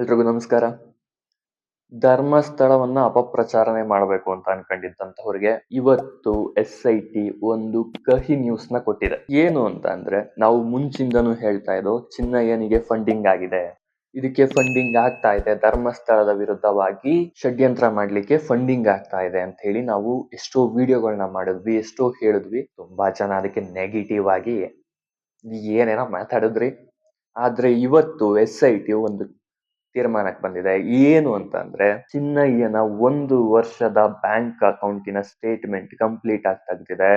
ಎಲ್ರಿಗೂ ನಮಸ್ಕಾರ. ಧರ್ಮಸ್ಥಳವನ್ನ ಅಪಪ್ರಚಾರನೆ ಮಾಡಬೇಕು ಅಂತ ಅನ್ಕೊಂಡಿದ್ದಂತವ್ರಿಗೆ ಇವತ್ತು ಎಸ್ ಐ ಟಿ ಒಂದು ಕಹಿ ನ್ಯೂಸ್ನ ಕೊಟ್ಟಿದೆ. ಏನು ಅಂತ ಅಂದ್ರೆ ನಾವು ಮುಂಚಿಂದನೂ ಹೇಳ್ತಾ ಇದ್ದೋ ಚಿನ್ನಯ್ಯನಿಗೆ ಫಂಡಿಂಗ್ ಆಗಿದೆ. ಇದಕ್ಕೆ ಫಂಡಿಂಗ್ ಆಗ್ತಾ ಇದೆ. ಧರ್ಮಸ್ಥಳದ ವಿರುದ್ಧವಾಗಿ ಷಡ್ಯಂತ್ರ ಮಾಡ್ಲಿಕ್ಕೆ ಫಂಡಿಂಗ್ ಆಗ್ತಾ ಇದೆ ಅಂತ ಹೇಳಿ ನಾವು ಎಷ್ಟೋ ವಿಡಿಯೋಗಳನ್ನ ಮಾಡಿದ್ವಿ, ಎಷ್ಟೋ ಹೇಳಿದ್ವಿ. ತುಂಬಾ ಜನ ಅದಕ್ಕೆ ನೆಗೆಟಿವ್ ಆಗಿ ಏನೇನೋ ಮಾತಾಡಿದ್ರಿ. ಆದ್ರೆ ಇವತ್ತು ಎಸ್ ಐ ಟಿ ಒಂದು ತೀರ್ಮಾನಕ್ಕೆ ಬಂದಿದೆ. ಏನು ಅಂತ ಅಂದ್ರೆ, ಚಿನ್ನಯ್ಯನ ಒಂದು ವರ್ಷದ ಬ್ಯಾಂಕ್ ಅಕೌಂಟಿನ ಸ್ಟೇಟ್ಮೆಂಟ್ ಕಂಪ್ಲೀಟ್ ಆಗಿ ತೆಗ್ದಿದೆ.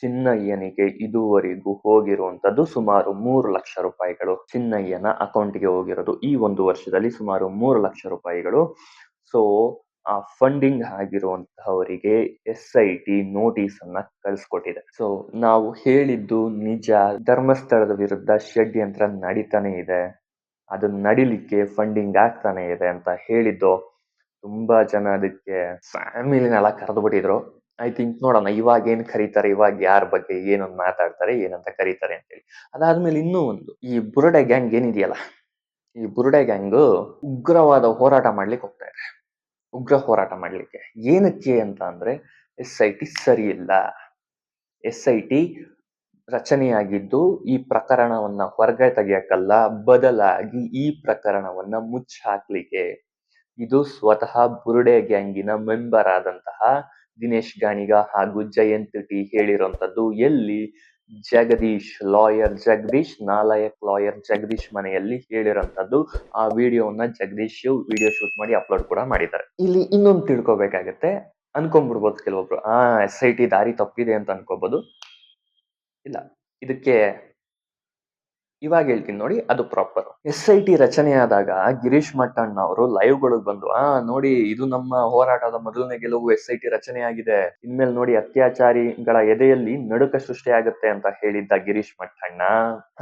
ಚಿನ್ನಯ್ಯನಿಗೆ ಇದುವರೆಗೂ ಹೋಗಿರುವಂತದ್ದು ಸುಮಾರು ಮೂರು ಲಕ್ಷ ರೂಪಾಯಿಗಳು. ಚಿನ್ನಯ್ಯನ ಅಕೌಂಟ್ಗೆ ಹೋಗಿರೋದು ಈ ಒಂದು ವರ್ಷದಲ್ಲಿ ಸುಮಾರು ಮೂರು ಲಕ್ಷ ರೂಪಾಯಿಗಳು. ಸೊ, ಆ ಫಂಡಿಂಗ್ ಆಗಿರುವಂತಹವರಿಗೆ ಎಸ್ ಐ ಟಿ ನೋಟಿಸ್ ಅನ್ನ ಕಳಿಸ್ಕೊಟ್ಟಿದೆ. ಸೊ, ನಾವು ಹೇಳಿದ್ದು ನಿಜ. ಧರ್ಮಸ್ಥಳದ ವಿರುದ್ಧ ಷಡ್ಯಂತ್ರ ನಡೀತಾನೆ ಇದೆ. ಅದು ನಡಿಲಿಕ್ಕೆ ಫಂಡಿಂಗ್ ಆಗ್ತಾನೆ ಇದೆ ಅಂತ ಹೇಳಿದ್ದು ತುಂಬಾ ಜನ ಅದಕ್ಕೆ ಫ್ಯಾಮಿಲಿನೆಲ್ಲ ಕರೆದು ಬಿಟ್ಟಿದ್ರು ಐ ಥಿಂಕ್ ನೋಡೋಣ ಇವಾಗ ಏನ್ ಕರೀತಾರೆ, ಇವಾಗ ಯಾರ ಬಗ್ಗೆ ಏನೊಂದು ಮಾತಾಡ್ತಾರೆ, ಏನಂತ ಕರೀತಾರೆ ಅಂತೇಳಿ. ಅದಾದ್ಮೇಲೆ ಇನ್ನೂ ಒಂದು, ಈ ಬುರುಡೆ ಗ್ಯಾಂಗ್ ಏನಿದೆಯಲ್ಲ, ಈ ಬುರುಡೆ ಗ್ಯಾಂಗ್ ಉಗ್ರವಾದ ಹೋರಾಟ ಮಾಡ್ಲಿಕ್ಕೆ ಹೋಗ್ತಾ ಇದೆ. ಉಗ್ರ ಹೋರಾಟ ಮಾಡ್ಲಿಕ್ಕೆ. ಏನಕ್ಕೆ ಅಂತ ಅಂದ್ರೆ ಎಸ್ ಐ ಟಿ ಸರಿ ಇಲ್ಲ. ಎಸ್ ಐ ಟಿ ರಚನೆಯಾಗಿದ್ದು, ಈ ಪ್ರಕರಣವನ್ನ ಹೊರಗೆ ತೆಗೆಯಕ್ಕಲ್ಲ ಬದಲಾಗಿ ಈ ಪ್ರಕರಣವನ್ನ ಮುಚ್ಚಾಕ್ಲಿಕ್ಕೆ. ಇದು ಸ್ವತಃ ಬುರುಡೆ ಗ್ಯಾಂಗಿನ ಮೆಂಬರ್ ಆದಂತಹ ದಿನೇಶ್ ಗಾಣಿಗ ಹಾಗೂ ಜಯಂತ್ ಟಿ ಹೇಳಿರುವಂತದ್ದು ಎಲ್ಲಿ ಜಗದೀಶ್ ಲಾಯರ್ ಜಗದೀಶ್, ನಾಲಯಕ್ ಲಾಯರ್ ಜಗದೀಶ್ ಮನೆಯಲ್ಲಿ ಹೇಳಿರೋಂಥದ್ದು ಆ ವಿಡಿಯೋವನ್ನ ಜಗದೀಶ್ ವಿಡಿಯೋ ಶೂಟ್ ಮಾಡಿ ಅಪ್ಲೋಡ್ ಕೂಡ ಮಾಡಿದ್ದಾರೆ. ಇಲ್ಲಿ ಇನ್ನೊಂದು ತಿಳ್ಕೊಬೇಕಾಗತ್ತೆ. ಅನ್ಕೊಂಡ್ಬಿಡ್ಬೋದು ಕೆಲವೊಬ್ರು. ಆ ಎಸ್ ಐ ಟಿ ದಾರಿ ತಪ್ಪಿದೆ ಅಂತ ಅನ್ಕೋಬಹುದು ಇಲ್ಲ, ಇದಕ್ಕೆ ಇವಾಗ ಹೇಳ್ತೀನಿ ನೋಡಿ, ಅದು ಪ್ರಾಪರ್ ಎಸ್ ಐ ಟಿ ರಚನೆ ಆದಾಗ ಗಿರೀಶ್ ಮಟ್ಟಣ್ಣ ಅವರು ಲೈವ್ ಗಳಿಗೆ ಬಂದು, ಆ, ನೋಡಿ, ಇದು ನಮ್ಮ ಹೋರಾಟದ ಮೊದಲನೇ ಗೆಲುವು ಎಸ್ ಐ ಟಿ ರಚನೆ ಆಗಿದೆ ಇನ್ಮೇಲೆ ನೋಡಿ ಅತ್ಯಾಚಾರಿಗಳ ಎದೆಯಲ್ಲಿ ನಡುಕ ಸೃಷ್ಟಿ ಆಗುತ್ತೆ ಅಂತ ಹೇಳಿದ್ದ ಗಿರೀಶ್ ಮಟ್ಟಣ್ಣ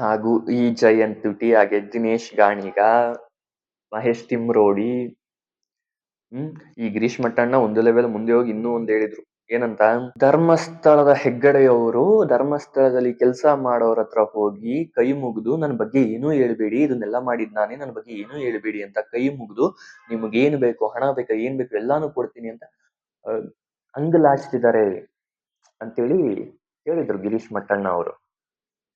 ಹಾಗೂ ಈ ಜಯಂತ್ ಟಿ ಹಾಗೆ ದಿನೇಶ್ ಗಾಣಿಗ, ಮಹೇಶ್ ತಿಮ್ರೋಡಿ, ಹ್ಮ್, ಈ ಗಿರೀಶ್ ಮಟ್ಟಣ್ಣ ಒಂದು ಲೆವೆಲ್ ಮುಂದೆ ಹೋಗಿ ಇನ್ನೂ ಒಂದು ಹೇಳಿದ್ರು. ಏನಂತ? ಧರ್ಮಸ್ಥಳದ ಹೆಗ್ಗಡೆಯವರು ಧರ್ಮಸ್ಥಳದಲ್ಲಿ ಕೆಲಸ ಮಾಡೋರ ಹತ್ರ ಹೋಗಿ ಕೈ ಮುಗಿದು ನನ್ನ ಬಗ್ಗೆ ಏನೂ ಹೇಳ್ಬೇಡಿ, ಇದನ್ನೆಲ್ಲ ಮಾಡಿದ್ ನಾನೇ ನನ್ನ ಬಗ್ಗೆ ಏನೂ ಹೇಳ್ಬೇಡಿ ಅಂತ ಕೈ ಮುಗಿದು ನಿಮ್ಗೇನು ಬೇಕು, ಹಣ ಬೇಕಾ, ಏನ್ ಬೇಕು ಎಲ್ಲಾನು ಕೊಡ್ತೀನಿ ಅಂತ ಅಂಗಲಾಚ್ತಿದ್ದಾರೆ ಅಂತೇಳಿ ಹೇಳಿದ್ರು ಗಿರೀಶ್ ಮಟ್ಟಣ್ಣ ಅವರು.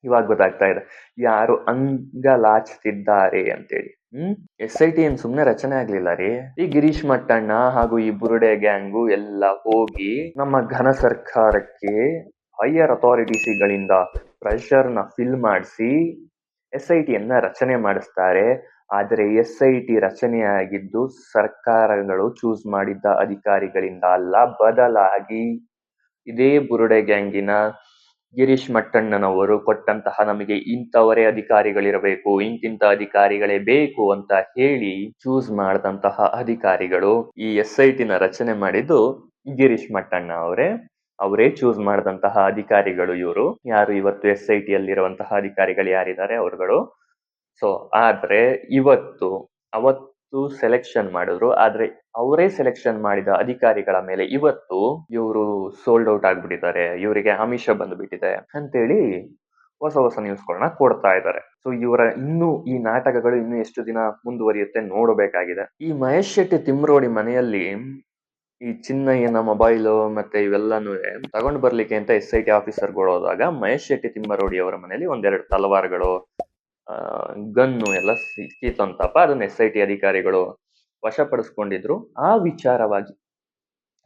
ಇವಾಗ ಗೊತ್ತಾಗ್ತಾ ಇದೆ. ಯಾರು ಅಂಗಲಾಚ್ತಿದ್ದಾರೆ ಅಂತೇಳಿ. ಹ್ಮ್? ಎಸ್ ಐ ಟಿ ಏನ್ ಸುಮ್ನೆ ರಚನೆ ಆಗ್ಲಿಲ್ಲ ರೀ. ಈ ಗಿರೀಶ್ ಮಟ್ಟಣ್ಣ ಹಾಗೂ ಈ ಬುರುಡೆ ಗ್ಯಾಂಗು ಎಲ್ಲ ಹೋಗಿ ನಮ್ಮ ಘನ ಸರ್ಕಾರಕ್ಕೆ ಹೈಯರ್ ಅಥಾರಿಟೀಸ್ಗಳಿಂದ ಪ್ರೆಷರ್ನ ಫಿಲ್ ಮಾಡಿಸಿ ಎಸ್ ಐ ಟಿಯನ್ನ ರಚನೆ ಮಾಡಿಸ್ತಾರೆ. ಆದರೆ ಎಸ್ ಐ ಟಿ ರಚನೆಯಾಗಿದ್ದು ಸರ್ಕಾರಗಳು ಚೂಸ್ ಮಾಡಿದ್ದ ಅಧಿಕಾರಿಗಳಿಂದ ಅಲ್ಲ, ಬದಲಾಗಿ ಇದೇ ಬುರುಡೆ ಗ್ಯಾಂಗಿನ ಗಿರೀಶ್ ಮಟ್ಟಣ್ಣನವರು ಕೊಟ್ಟಂತಹ ನಮಗೆ ಇಂಥವರೇ ಅಧಿಕಾರಿಗಳಿರಬೇಕು ಇಂತಿಂತ ಅಧಿಕಾರಿಗಳೇ ಬೇಕು ಅಂತ ಹೇಳಿ ಚೂಸ್ ಮಾಡಿದಂತಹ ಅಧಿಕಾರಿಗಳು ಈ ಎಸ್ ಐ ಟಿನ ರಚನೆ ಮಾಡಿದ್ದು ಗಿರೀಶ್ ಮಟ್ಟಣ್ಣ ಅವರೇ. ಅವರೇ ಚೂಸ್ ಮಾಡಿದಂತಹ ಅಧಿಕಾರಿಗಳು ಇವರು. ಯಾರು ಇವತ್ತು ಎಸ್ ಐ ಟಿಯಲ್ಲಿರುವಂತಹ ಅಧಿಕಾರಿಗಳು ಯಾರಿದ್ದಾರೆ? ಅವರುಗಳು. ಸೊ ಆದ್ರೆ ಇವತ್ತು, ಅವತ್ತು ಸೆಲೆಕ್ಷನ್ ಮಾಡಿದ್ರು. ಆದ್ರೆ ಅವರೇ ಸೆಲೆಕ್ಷನ್ ಮಾಡಿದ ಅಧಿಕಾರಿಗಳ ಮೇಲೆ ಇವತ್ತು ಇವರು ಸೋಲ್ಡ್ ಔಟ್ ಆಗ್ಬಿಟ್ಟಿದ್ದಾರೆ. ಇವರಿಗೆ ಆಮಿಷ ಬಂದ್ಬಿಟ್ಟಿದೆ ಅಂತೇಳಿ ಹೊಸ ಹೊಸ ನ್ಯೂಸ್ಗಳನ್ನ ಕೊಡ್ತಾ ಇದ್ದಾರೆ. ಸೊ ಇವರ ಇನ್ನು ಈ ನಾಟಕಗಳು ಇನ್ನು ಎಷ್ಟು ದಿನ ಮುಂದುವರಿಯುತ್ತೆ ನೋಡಬೇಕಾಗಿದೆ. ಈ ಮಹೇಶ್ ಶೆಟ್ಟಿ ತಿಮ್ರೋಡಿ ಮನೆಯಲ್ಲಿ ಈ ಚಿನ್ನಯ್ಯನ ಮೊಬೈಲ್ ಮತ್ತೆ ಇವೆಲ್ಲಾನು ತಗೊಂಡ್ ಬರ್ಲಿಕ್ಕೆ ಅಂತ ಎಸ್ ಐ ಟಿ ಆಫೀಸರ್ಗಳು ಹೋದಾಗ ಮಹೇಶ್ ಶೆಟ್ಟಿ ತಿಮ್ಮರೋಡಿ ಅವರ ಮನೆಯಲ್ಲಿ ಒಂದೆರಡು ತಲವಾರುಗಳು ಗನ್ನು ಎಲ್ಲ ಸಿಕ್ಕಿತಂತಪ್ಪ ಅದನ್ನ ಎಸ್ ಐ ಟಿ ಅಧಿಕಾರಿಗಳು ವಶಪಡಿಸ್ಕೊಂಡಿದ್ರು. ಆ ವಿಚಾರವಾಗಿ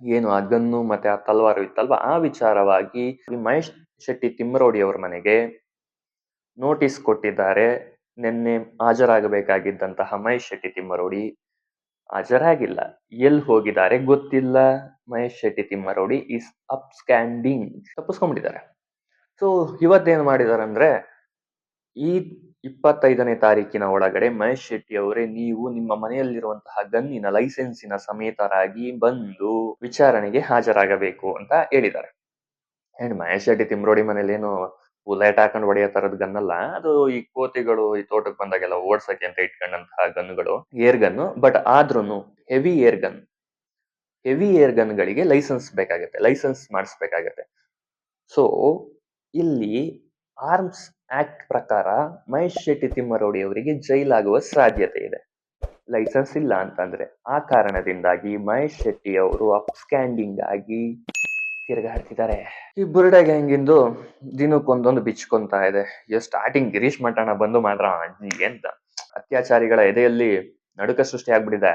ಏನು ಆ ಗನ್ನು ಮತ್ತೆ ಆ ತಲ್ವಾರು ಇತ್ತಲ್ವಾ? ಆ ವಿಚಾರವಾಗಿ ಮಹೇಶ್ ಶೆಟ್ಟಿ ತಿಮ್ಮರೋಡಿ ಅವ್ರ ಮನೆಗೆ ನೋಟಿಸ್ ಕೊಟ್ಟಿದ್ದಾರೆ. ನಿನ್ನೆ ಹಾಜರಾಗಬೇಕಾಗಿದ್ದಂತಹ ಮಹೇಶ್ ಶೆಟ್ಟಿ ತಿಮ್ಮರೋಡಿ ಹಾಜರಾಗಿಲ್ಲ. ಎಲ್ಲಿ ಹೋಗಿದ್ದಾರೆ ಗೊತ್ತಿಲ್ಲ. Mahesh Shetty Timmarodi is absconding ತಪ್ಪಿಸ್ಕೊಂಡಿದ್ದಾರೆ. ಸೊ ಇವತ್ತೇನ್ ಮಾಡಿದಾರೆ ಅಂದ್ರೆ ಈ ಇಪ್ಪತ್ತೈದನೇ ತಾರೀಕಿನ ಒಳಗಡೆ ಮಹೇಶ್ ಶೆಟ್ಟಿ ಅವರೇ, ನೀವು ನಿಮ್ಮ ಮನೆಯಲ್ಲಿರುವಂತಹ ಗನ್ನಿನ ಲೈಸೆನ್ಸಿನ ಸಮೇತರಾಗಿ ಬಂದು ವಿಚಾರಣೆಗೆ ಹಾಜರಾಗಬೇಕು ಅಂತ ಹೇಳಿದ್ದಾರೆ. ಅಂಡ್ ಮಹೇಶ್ ಶೆಟ್ಟಿ ತಿಮ್ರೋಡಿ ಮನೇಲಿ ಏನು ಲೈಟ್ ಹಾಕೊಂಡು ಹೊಡೆಯೋ ತರದ ಗನ್ನಲ್ಲ, ಅದು ಈ ಕೋತಿಗಳು ಈ ತೋಟಕ್ಕೆ ಬಂದಾಗೆಲ್ಲ ಓಡ್ಸಕ್ಕೆ ಅಂತ ಇಟ್ಕೊಂಡಂತಹ ಗನ್ನುಗಳು, ಏರ್ ಗನ್ ಬಟ್ ಆದ್ರೂನು heavy air gun heavy air ಗನ್ಗಳಿಗೆ licence ಬೇಕಾಗುತ್ತೆ, ಲೈಸೆನ್ಸ್ ಮಾಡಿಸ್ಬೇಕಾಗತ್ತೆ. ಸೊ ಇಲ್ಲಿ ಆರ್ಮ್ಸ್ ಆಕ್ಟ್ ಪ್ರಕಾರ ಮಹೇಶ್ ಶೆಟ್ಟಿ ತಿಮ್ಮರೋಡಿ ಅವರಿಗೆ ಜೈಲಾಗುವ ಸಾಧ್ಯತೆ ಇದೆ. ಲೈಸೆನ್ಸ್ ಇಲ್ಲ ಅಂತಂದ್ರೆ ಆ ಕಾರಣದಿಂದಾಗಿ ಮಹೇಶ್ ಶೆಟ್ಟಿ ಅವರು ಅಪ್ಸ್ಕ್ಯಾಂಡಿಂಗ್ ಆಗಿ ತಿರುಗಾಡ್ತಿದ್ದಾರೆ ಈ ಬುರುಡೆ ಗ್ಯಾಂಗಿಂದು ದಿನಕ್ಕೊಂದೊಂದು ಬಿಚ್ಕೊಂತ ಇದೆ. ಸ್ಟಾರ್ಟಿಂಗ್ ಗಿರೀಶ್ ಮಠಣ ಬಂದು ಮಾತ್ರ ಎಂತ? ಅಂತ ಅತ್ಯಾಚಾರಿಗಳ ಎದೆಯಲ್ಲಿ ನಡುಕ ಸೃಷ್ಟಿ ಆಗ್ಬಿಟ್ಟಿದೆ.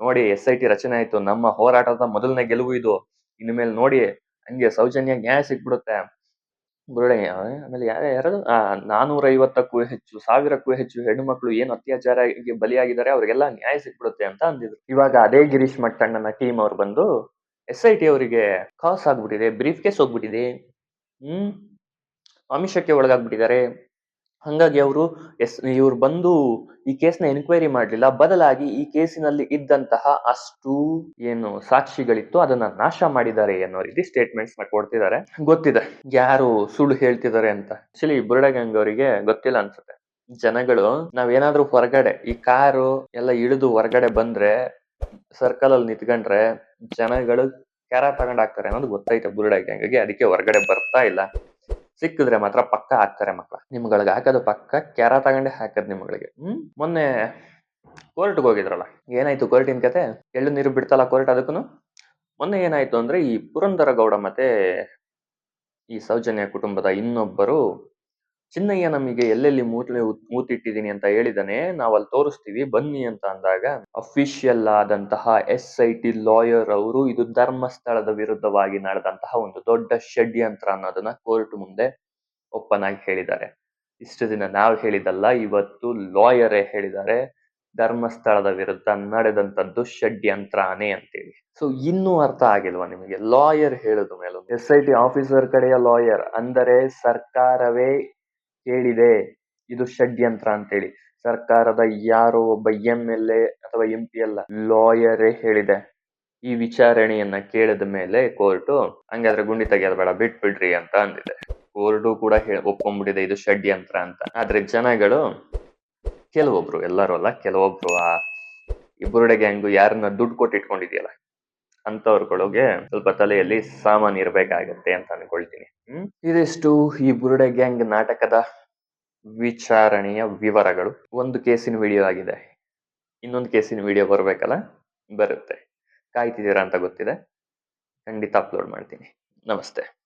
ನೋಡಿ ಎಸ್ ಐ ಟಿ ರಚನೆ ಆಯ್ತು. ನಮ್ಮ ಹೋರಾಟದ ಮೊದಲನೇ ಗೆಲುವು ಇದು. ಇನ್ಮೇಲೆ ನೋಡಿ ಹಂಗೆ ಸೌಜನ್ಯ ನ್ಯಾಯ ಸಿಕ್ಬಿಡುತ್ತೆ ಬುರುಡೆ ಆಮೇಲೆ ಯಾರ ಯಾರು ಆ ನಾನೂರ ಐವತ್ತಕ್ಕೂ ಹೆಚ್ಚು, ಸಾವಿರಕ್ಕೂ ಹೆಚ್ಚು ಹೆಣ್ಣು ಮಕ್ಕಳು ಏನು ಅತ್ಯಾಚಾರಕ್ಕೆ ಬಲಿಯಾಗಿದ್ದಾರೆ, ಅವ್ರಿಗೆಲ್ಲ ನ್ಯಾಯ ಸಿಕ್ಬಿಡುತ್ತೆ ಅಂತ ಅಂದಿದ್ರು. ಇವಾಗ ಅದೇ ಗಿರೀಶ್ ಮಟ್ಟಣ್ಣನ ಟೀಮ್ ಅವ್ರು ಬಂದು ಎಸ್ ಐ ಟಿ ಅವರಿಗೆ ಕಾಸ್ ಆಗ್ಬಿಟ್ಟಿದೆ ಬ್ರೀಫ್ ಕೇಸ್ ಹೋಗ್ಬಿಟ್ಟಿದೆ. ಹ್ಮ್? ಆಮಿಷಕ್ಕೆ ಒಳಗಾಗ್ಬಿಟ್ಟಿದ್ದಾರೆ. ಹಂಗಾಗಿ ಅವರು ಎಸ್, ಇವ್ರು ಬಂದು ಈ ಕೇಸ್ನ ಎನ್ಕ್ವೈರಿ ಮಾಡಲಿಲ್ಲ. ಬದಲಾಗಿ ಈ ಕೇಸಿನಲ್ಲಿ ಇದ್ದಂತಹ ಅಷ್ಟು ಏನು ಸಾಕ್ಷಿಗಳಿತ್ತು, ಅದನ್ನ ನಾಶ ಮಾಡಿದ್ದಾರೆ ಅನ್ನೋ ರೀತಿ ಸ್ಟೇಟ್ಮೆಂಟ್ಸ್ನ ಕೊಡ್ತಿದ್ದಾರೆ. ಗೊತ್ತಿದೆ. ಯಾರು ಸುಳ್ಳು ಹೇಳ್ತಿದ್ದಾರೆ ಅಂತ. ಆಕ್ಚುಲಿ ಬುರುಡ ಗ್ಯಾಂಗ್ ಅವರಿಗೆ ಗೊತ್ತಿಲ್ಲ ಅನ್ಸುತ್ತೆ. ಜನಗಳು, ನಾವೇನಾದ್ರೂ ಹೊರಗಡೆ, ಈ ಕಾರು ಎಲ್ಲ ಇಳಿದು ಹೊರಗಡೆ ಬಂದ್ರೆ ಸರ್ಕಲ್ ಅಲ್ಲಿ ನಿಂತ್ಕೊಂಡ್ರೆ ಜನಗಳು ಕ್ಯಾರ ತಗೊಂಡ್ ಹಾಕ್ತಾರೆ ಅನ್ನೋದು ಗೊತ್ತೈತೆ ಬುರುಡ ಗ್ಯಾಂಗ್ಗೆ ಅದಕ್ಕೆ ಹೊರಗಡೆ ಬರ್ತಾ ಇಲ್ಲ. ಸಿಕ್ಕಿದ್ರೆ ಮಾತ್ರ ಪಕ್ಕ ಹಾಕ್ತಾರೆ ಮಕ್ಕಳ ನಿಮ್ಗಳಿಗೆ ಹಾಕೋದು ಪಕ್ಕ, ಕ್ಯಾರ ತಗೊಂಡೆ ಹಾಕೋದು ನಿಮ್ಗಳಿಗೆ. ಹ್ಮ್? ಮೊನ್ನೆ ಕೋರ್ಟ್ಗೆ ಹೋಗಿದ್ರಲ್ಲ, ಏನಾಯ್ತು ಕೋರ್ಟಿನ ಕತೆ? ಎಳ್ಳು ನೀರು ಬಿಡ್ತಲ್ಲ ಕೋರ್ಟ್ ಅದಕ್ಕೂ ಮೊನ್ನೆ ಏನಾಯ್ತು ಅಂದ್ರೆ ಈ ಪುರಂದರ ಗೌಡ ಮತ್ತೆ ಈ ಸೌಜನ್ಯ ಕುಟುಂಬದ ಇನ್ನೊಬ್ಬರು ಚಿನ್ನಯ್ಯ ನಮಗೆ ಎಲ್ಲೆಲ್ಲಿ ಮೂತ್ಲೆ ಮೂತಿಟ್ಟಿದ್ದೀನಿ ಅಂತ ಹೇಳಿದಾನೆ ನಾವು ಅಲ್ಲಿ ತೋರಿಸ್ತೀವಿ, ಬನ್ನಿ ಅಂತ ಅಂದಾಗ ಅಫಿಷಿಯಲ್ ಆದಂತಹ ಎಸ್ ಐ ಟಿ ಲಾಯರ್ ಅವರು ಇದು ಧರ್ಮಸ್ಥಳದ ವಿರುದ್ಧವಾಗಿ ನಡೆದಂತಹ ಒಂದು ದೊಡ್ಡ ಷಡ್ಯಂತ್ರ ಅನ್ನೋದನ್ನ ಕೋರ್ಟ್ ಮುಂದೆ ಓಪನ್ ಆಗಿ ಹೇಳಿದ್ದಾರೆ. ಇಷ್ಟು ದಿನ ನಾವು ಹೇಳಿದಲ್ಲ, ಇವತ್ತು ಲಾಯರೇ ಹೇಳಿದ್ದಾರೆ, ಧರ್ಮಸ್ಥಳದ ವಿರುದ್ಧ ನಡೆದಂತದ್ದು ಷಡ್ಯಂತ್ರಾನೇ ಅಂತೇಳಿ. ಸೊ ಇನ್ನೂ ಅರ್ಥ ಆಗಿಲ್ವಾ ನಿಮಗೆ? ಲಾಯರ್ ಹೇಳುದು ಮೇಲೆ ಎಸ್ ಐ ಟಿ ಆಫೀಸರ್ ಕಡೆಯ ಲಾಯರ್ ಅಂದರೆ ಸರ್ಕಾರವೇ ಹೇಳಿದೆ ಇದು ಷಡ್ಯಂತ್ರ ಅಂತೇಳಿ. ಸರ್ಕಾರದ ಯಾರೋ ಒಬ್ಬ ಎಂ ಎಲ್ ಎ ಅಥವಾ ಎಂ ಪಿ ಅಲ್ಲ, ಲಾಯರೇ ಹೇಳಿದೆ. ಈ ವಿಚಾರಣೆಯನ್ನ ಕೇಳಿದ ಮೇಲೆ ಕೋರ್ಟು ಹಂಗಾದ್ರೆ ಗುಂಡಿ ತೆಗೆಯೋದ್ ಬೇಡ, ಬಿಟ್ಬಿಡ್ರಿ ಅಂತ ಅಂದಿದೆ. ಕೋರ್ಟು ಕೂಡ ಒಪ್ಕೊಂಡ್ಬಿಟ್ಟಿದೆ ಇದು ಷಡ್ಯಂತ್ರ ಅಂತ. ಆದ್ರೆ ಜನಗಳು, ಕೆಲವೊಬ್ರು, ಎಲ್ಲರೂ ಅಲ್ಲ, ಕೆಲವೊಬ್ರು ಆ ಬುರುಡೆ ಗ್ಯಾಂಗು ಯಾರನ್ನ ದುಡ್ಡು ಕೊಟ್ಟು ಇಟ್ಕೊಂಡಿದೆಯಲ್ಲ ಅಂತವ್ರುಗಳಿಗೆ ಸ್ವಲ್ಪ ತಲೆಯಲ್ಲಿ ಸಾಮಾನು ಇರ್ಬೇಕಾಗತ್ತೆ ಅಂತ ಅನ್ಕೊಳ್ತೀನಿ. ಹ್ಮ್? ಇದಿಷ್ಟು ಈ ಬುರುಡೆ ಗ್ಯಾಂಗ್ ನಾಟಕದ ವಿಚಾರಣೆಯ ವಿವರಗಳು. ಒಂದು ಕೇಸಿನ ವಿಡಿಯೋ ಆಗಿದೆ. ಇನ್ನೊಂದು ಕೇಸಿನ ವಿಡಿಯೋ ಬರ್ಬೇಕಲ್ಲ? ಬರುತ್ತೆ. ಕಾಯ್ತಿದ್ದೀರಾ ಅಂತ ಗೊತ್ತಿದೆ. ಖಂಡಿತ ಅಪ್ಲೋಡ್ ಮಾಡ್ತೀನಿ. ನಮಸ್ತೆ.